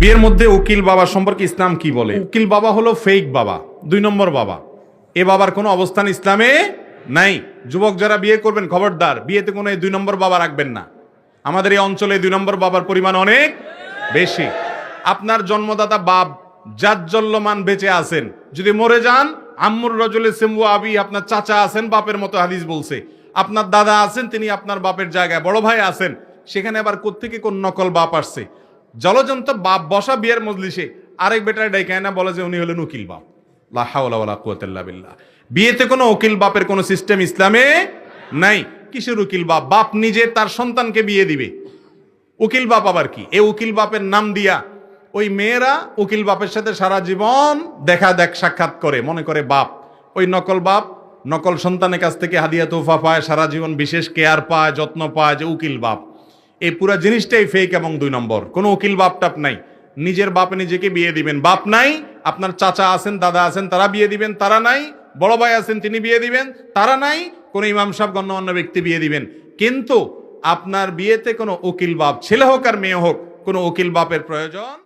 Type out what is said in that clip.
বিয়ের মধ্যে উকিল বাবা সম্পর্কে ইসলাম কি বলে? উকিল বাবা হলো ফেক বাবা, দুই নম্বর বাবা। এ বাবার কোনো অবস্থান ইসলামে নাই। যুবক যারা বিয়ে করবেন, খবরদার, বিয়েতে কোনো দুই নম্বর বাবা রাখবেন না। আমাদের এই অঞ্চলে দুই নম্বর বাবার পরিমাণ অনেক বেশি। আপনার জন্মদাতা বাপ জাজ্জল্যমান বেঁচে আছেন। যদি মরে যান, আম্মুর রজলে সেম্বু আবি আপনার চাচা আছেন, বাপের মতো হাদিস বলছে। আপনার দাদা আছেন, তিনি আপনার বাপের জায়গায়, বড় ভাই আছেন। সেখানে আবার কোত্থেকে কোন নকল বাপ আসছে? জলজন্ত বাপ বসা বিয়ের মজলিসে আরেক বেটার ডাইকায় না বলে যে উনি হলেন উকিল বাপ। লা হাওলা ওয়ালা কুওয়াতা ইল্লা বিল্লাহ। বিয়েতে কোনো উকিল বাপের কোনো সিস্টেম ইসলামে নাই। কিসের উকিল বাপ? বাপ নিজে তার সন্তানকে বিয়ে দিবে। উকিল বাপ আবার কি? এই উকিল বাপের নাম দিয়া ওই মেয়েরা উকিল বাপের সাথে সারা জীবন দেখা দেখ সাক্ষাৎ করে, মনে করে বাপ। ওই নকল বাপ, নকল সন্তানের কাছ থেকে হাদিয়া তোফা পায়, সারা জীবন বিশেষ কেয়ার পায়, যত্ন পায় যে উকিল বাপ। এই পুরো জিনিসটাই ফেক এবং দুই নম্বর। কোনো উকিল বাপ টাপ নাই। নিজের বাপ নিজেকে বিয়ে দিবেন। বাপ নাই, আপনার চাচা আছেন, দাদা আছেন, তারা বিয়ে দিবেন, তারা নাই, বড় ভাই আছেন, তিনি বিয়ে দিবেন, তারা নাই, কোনো ইমাম সাহেব, গণ্যমান্য ব্যক্তি বিয়ে দিবেন। কিন্তু আপনার বিয়েতে কোনো উকিল বাপ, ছেলে হোক আর মেয়ে হোক, কোনো উকিল বাপের প্রয়োজন